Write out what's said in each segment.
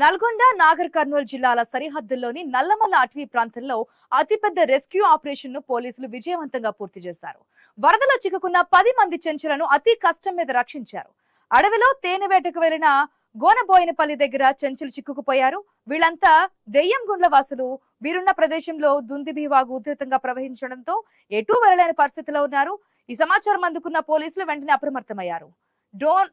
నల్గొండ నాగర్ కర్నూలు జిల్లాల సరిహద్దుల్లోని నల్లమల్ల అటవీ ప్రాంతంలో అతిపెద్ద రెస్క్యూ ఆపరేషన్ను పోలీసులు విజయవంతంగా పూర్తి చేశారు. వరదలో చిక్కుకున్న పది మంది చెంచులను అతి కష్టం మీద రక్షించారు. అడవిలో తేనె వేటకు వెళ్ళిన గోనబోయినపల్లి దగ్గర చెంచులు చిక్కుకుపోయారు. వీళ్ళంతా దెయ్యం గుండ్ల వాసులు. వీరున్న ప్రదేశంలో దుందిబీవాగు ఉధృతంగా ప్రవహించడంతో ఎటూ వెళ్ళలేని పరిస్థితిలో ఉన్నారు. ఈ సమాచారం అందుకున్న పోలీసులు వెంటనే అప్రమత్తమయ్యారు. డ్రోన్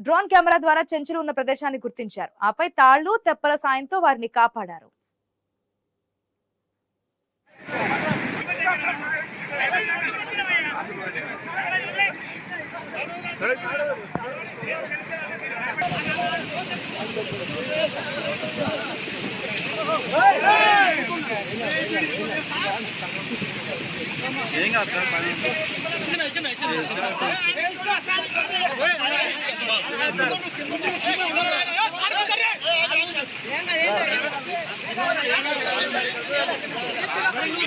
డ్రోన్ కెమెరా ద్వారా చెంచులు ఉన్న ప్రదేశాన్ని గుర్తించారు. ఆపై తాళ్ళు తెప్పల సాయంతో వారిని కాపాడారు. ఏం కాదు సార్ పని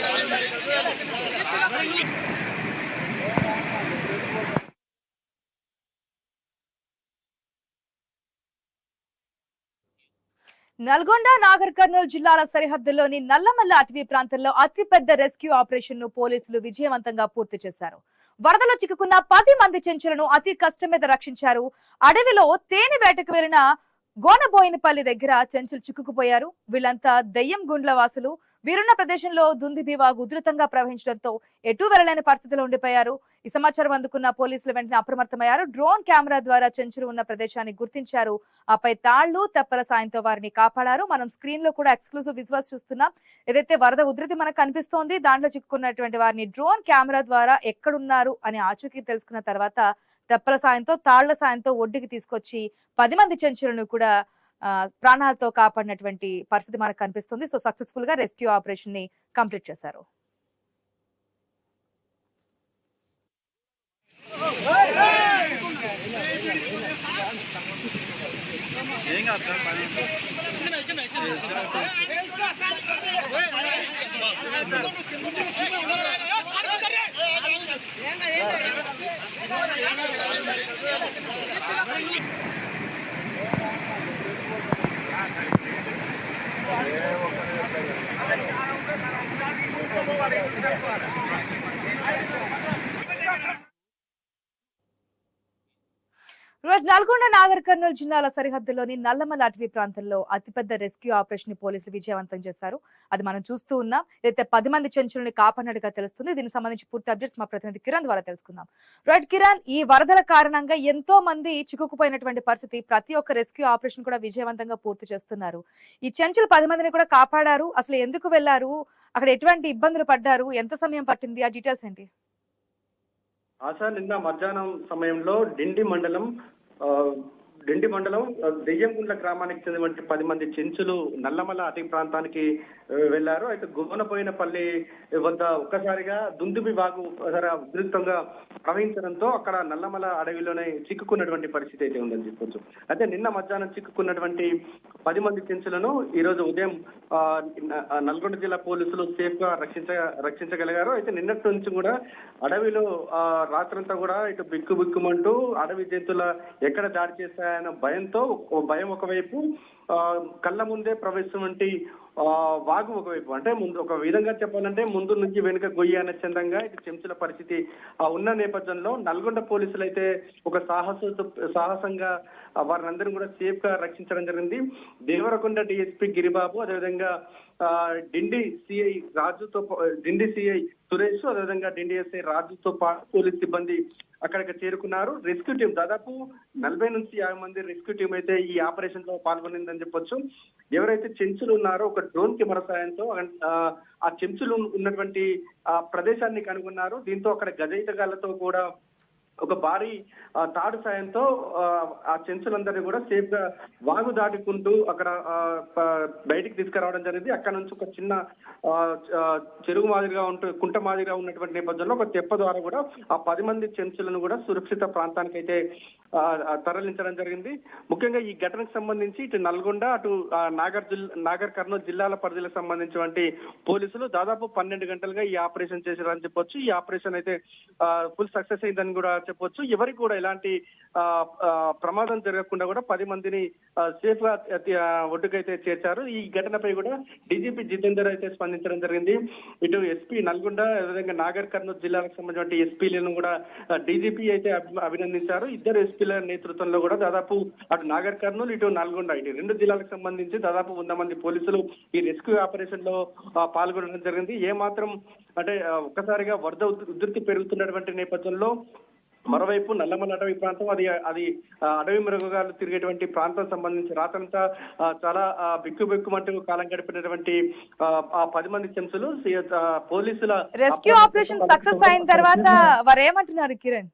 నల్గొండ నాగర్ కర్నూలు జిల్లాల సరిహద్దుల్లోని నల్లమల్ల అటవీ ప్రాంతంలో అతిపెద్ద రెస్క్యూ ఆపరేషన్ను పోలీసులు విజయవంతంగా పూర్తి చేశారు. వరదలో చిక్కుకున్న పది మంది చెంచులను అతి కష్టం మీద రక్షించారు. అడవిలో తేనె వేటకు వెళ్ళిన గోనబోయినపల్లి దగ్గర చెంచులు చిక్కుకుపోయారు. వీళ్ళంతా దెయ్యం గుండ్ల వాసులు వీరున్న ప్రదేశంలో దుందిబివాగు ఉధృతంగా ప్రవహించడంతో ఎటూ వెళ్ళలేని పరిస్థితిలో ఉండిపోయారు. ఈ సమాచారం అందుకున్న పోలీసులు వెంటనే అప్రమత్తమయ్యారు. డ్రోన్ కెమెరా ద్వారా చెంచులు ఉన్న ప్రదేశాన్ని గుర్తించారు. ఆపై తాళ్ళు తెప్పల సాయంతో వారిని కాపాడారు. మనం స్క్రీన్లో కూడా ఎక్స్క్లూజివ్ విజువల్స్ చూస్తున్నాం. ఏదైతే వరద ఉధృతి మనకు కనిపిస్తోంది దాంట్లో చిక్కుకున్నటువంటి వారిని డ్రోన్ కెమెరా ద్వారా ఎక్కడున్నారు అని ఆచూకీ తెలుసుకున్న తర్వాత తెప్పల సాయంతో తాళ్ళ సాయంతో ఒడ్డుకి తీసుకొచ్చి పది మంది చెంచులను కూడా ప్రాణాలతో కాపాడినటువంటి పరిస్థితి మనకు కనిపిస్తుంది. సో సక్సెస్ఫుల్గా రెస్క్యూ ఆపరేషన్ని కంప్లీట్ చేశారు. ఏం కాదు సార్ పని ఈరోజు నల్గొండ నాగర్ కర్నూలు జిల్లాల సరిహద్దులోని నల్లమల అటవీ ప్రాంతంలో అతిపెద్ద రెస్క్యూ ఆపరేషన్ని పోలీసులు విజయవంతం చేశారు. అది మనం చూస్తూ ఉన్నాం. అయితే పది మంది చెంచులని కాపాడినట్టుగా తెలుస్తుంది. దీనికి సంబంధించి పూర్తి అప్డేట్స్ మా ప్రతినిధి కిరణ్ ద్వారా తెలుసుకుందాం. రైట్ కిరణ్ ఈ వరదల కారణంగా ఎంతో మంది చిక్కుకుపోయినటువంటి పరిస్థితి ప్రతి ఒక్క రెస్క్యూ ఆపరేషన్ కూడా విజయవంతంగా పూర్తి చేస్తున్నారు. ఈ చెంచులు పది మందిని కూడా కాపాడారు. అసలు ఎందుకు వెళ్ళారు అక్కడ ఎటువంటి ఇబ్బందులు పడ్డారు? ఎంత సమయం పట్టింది? ఆ డీటెయిల్స్ ఏంటి? ఆశ నిన్న మధ్యాహ్నం సమయంలో డిండి మండలం ఆ, డిండి మండలం దెయ్యంగుండ్ల గ్రామానికి చెందినటువంటి పది మంది చెంచులు నల్లమల అటవీ ప్రాంతానికి వెళ్ళారు అయితే గోనపోయినపల్లి వద్ద ఒక్కసారిగా దుందుబి వాగు ఉధృతంగా ప్రవహించడంతో అక్కడ నల్లమల అడవిలోనే చిక్కుకున్నటువంటి పరిస్థితి అయితే ఉందని చెప్పొచ్చు. అయితే నిన్న మధ్యాహ్నం చిక్కుకున్నటువంటి పది మంది చెంచులను ఈ రోజు ఉదయం నల్గొండ జిల్లా పోలీసులు సేఫ్గా రక్షించ రక్షించగలిగారు. అయితే నిన్నటి నుంచి కూడా అడవిలో రాత్రంతా కూడా ఇటు బిక్కు బిక్కుమంటూ అడవి జంతువుల ఎక్కడ దాడి చేశారు ఆయన భయంతో భయం ఒకవైపు కళ్ళ ముందే ప్రవేశించి వంటి వాగు ఒకవైపు. అంటే ముందు ఒక విధంగా చెప్పాలంటే ముందు నుంచి వెనుక గొయ్యి అనే చందంగా ఇటు చెంచుల పరిస్థితి ఆ, ఉన్న నేపథ్యంలో నల్గొండ పోలీసులు అయితే ఒక సాహస సాహసంగా ఆ, వారిని కూడా సేఫ్గా రక్షించడం జరిగింది. దేవరకొండ డిఎస్పీ గిరిబాబు అదేవిధంగా డిండి సిఐ రాజుతో పా- డిండి సిఐ సురేష్ అదేవిధంగా డిండి ఎస్ఐ రాజుతో పాటు పోలీస్ సిబ్బంది అక్కడికి చేరుకున్నారు. రెస్క్యూ టీం దాదాపు నలభై నుంచి యాభై మంది రెస్క్యూ టీం అయితే ఈ ఆపరేషన్లో పాల్గొనిందని చెప్పొచ్చు. ఎవరైతే చెంచులు ఉన్నారో ఒక డ్రోన్ కెమెరా సాయంతో ఆ, ఆ చెంచులు ఉన్నటువంటి ఆ ప్రదేశాన్ని కనుగొన్నారు. దీంతో అక్కడ గజయితగాళ్ళతో కూడా ఒక భారీ తాడు సాయంతో ఆ, చెంచులందరినీ కూడా సేఫ్గా వాగు దాటుకుంటూ అక్కడ బయటికి తీసుకురావడం జరిగింది. అక్కడ నుంచి ఒక చిన్న చెరువు మాదిరిగా ఉంటూ కుంట మాదిరిగా ఉన్నటువంటి నేపథ్యంలో ఒక తెప్ప ద్వారా కూడా ఆ పది మంది చెంచులను కూడా సురక్షిత ప్రాంతానికి అయితే తరలించడం జరిగింది. ముఖ్యంగా ఈ ఘటనకు సంబంధించి ఇటు నల్గొండ అటు నాగర్ జిల్లా నాగర్ కర్నూలు జిల్లాల పరిధికి సంబంధించినటువంటి పోలీసులు దాదాపు పన్నెండు గంటలుగా ఈ ఆపరేషన్ చేశారని చెప్పొచ్చు. ఈ ఆపరేషన్ అయితే ఫుల్ సక్సెస్ అయిందని కూడా చెప్పొచ్చు. ఎవరికి కూడా ఎలాంటి ఆ, ప్రమాదం జరగకుండా కూడా పది మందిని సేఫ్గా ఒడ్డుకైతే చేర్చారు. ఈ ఘటనపై కూడా డీజీపీ జితేందర్ అయితే స్పందించడం జరిగింది. ఇటు ఎస్పీ నల్గొండ అదేవిధంగా నాగర్ కర్నూలు జిల్లాలకు సంబంధించిన ఎస్పీలను కూడా డీజీపీ అయితే అభినందించారు. ఇద్దరు ఎస్పీల నేతృత్వంలో కూడా దాదాపు అటు నాగర్ కర్నూలు ఇటు నల్గొండ ఇటు రెండు జిల్లాలకు సంబంధించి దాదాపు వంద మంది పోలీసులు ఈ రెస్క్యూ ఆపరేషన్లో పాల్గొనడం జరిగింది. ఏ మాత్రం అంటే ఒక్కసారిగా వరద ఉధ్- ఉధృతి పెరుగుతున్నటువంటి నేపథ్యంలో మరోవైపు నల్లమల్ల అటవీ ప్రాంతం అది అది అడవి మృగాలు తిరిగేటువంటి ప్రాంతం సంబంధించి రాత్రంతా చాలా ఆ, బిక్కు బిక్కుమంటూ కాలం గడిపినటువంటి ఆ, పది మంది చెంచులు పోలీసుల రెస్క్యూ ఆపరేషన్ సక్సెస్ అయిన తర్వాత వారు ఏమంటున్నారు కిరణ్?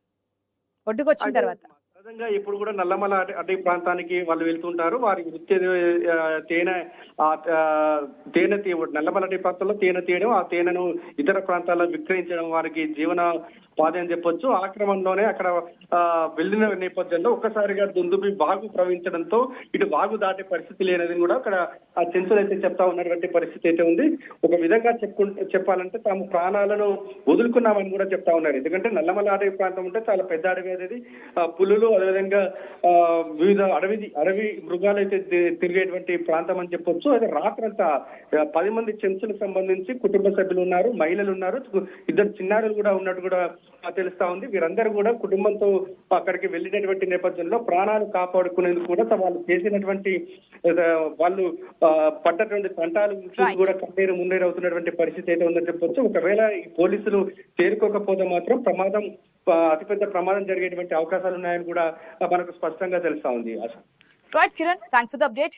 ఒడ్డుకు వచ్చిన తర్వాత. సహజంగా ఇప్పుడు కూడా నల్లమల అటవీ ప్రాంతానికి వాళ్ళు వెళ్తుంటారు. వారి వృత్తి తేనె ఆ, తేనె తీ నల్లమల అటవీ ప్రాంతంలో తేనె తీయడం ఆ తేనెను ఇతర ప్రాంతాల్లో విక్రయించడం వారికి జీవన ఉపాధి అని చెప్పొచ్చు. ఆ క్రమంలోనే అక్కడ వెళ్ళిన నేపథ్యంలో ఒక్కసారిగా దుందుబి బాగు ప్రవహించడంతో ఇటు బాగు దాటే పరిస్థితి లేనిది కూడా అక్కడ ఆ చెంచులు అయితే చెప్తా ఉన్నటువంటి పరిస్థితి అయితే ఉంది. ఒక విధంగా చెప్పుకుంటే చెప్పాలంటే తాము ప్రాణాలను వదులుకున్నామని కూడా చెప్తా ఉన్నారు. ఎందుకంటే నల్లమల అడవి ప్రాంతం ఉంటే చాలా పెద్ద అడవి అనేది పులులు అదేవిధంగా వివిధ అడవి అడవి మృగాలు అయితే తిరిగేటువంటి ప్రాంతం అని చెప్పొచ్చు. అయితే రాత్రంతా పది మంది చెంచులకు సంబంధించి కుటుంబ సభ్యులు ఉన్నారు మహిళలు ఉన్నారు. ఇద్దరు చిన్నారులు కూడా ఉన్నట్టు కూడా తెలుస్తా ఉంది. వీరందరూ కూడా కుటుంబంతో అక్కడికి వెళ్ళినటువంటి నేపథ్యంలో ప్రాణాలు కాపాడుకునేందుకు కూడా వాళ్ళు చేసినటువంటి వాళ్ళు పడ్డటువంటి తంటాలు. కూడా కన్నీరు మున్నీరు అవుతున్నటువంటి పరిస్థితి అయితే ఉందని చెప్పొచ్చు. ఒకవేళ ఈ పోలీసులు చేరుకోకపోతే మాత్రం ప్రమాదం అతిపెద్ద ప్రమాదం జరిగేటువంటి అవకాశాలు ఉన్నాయని కూడా మనకు స్పష్టంగా తెలుస్తా ఉంది. Asha right Kiran thanks for the update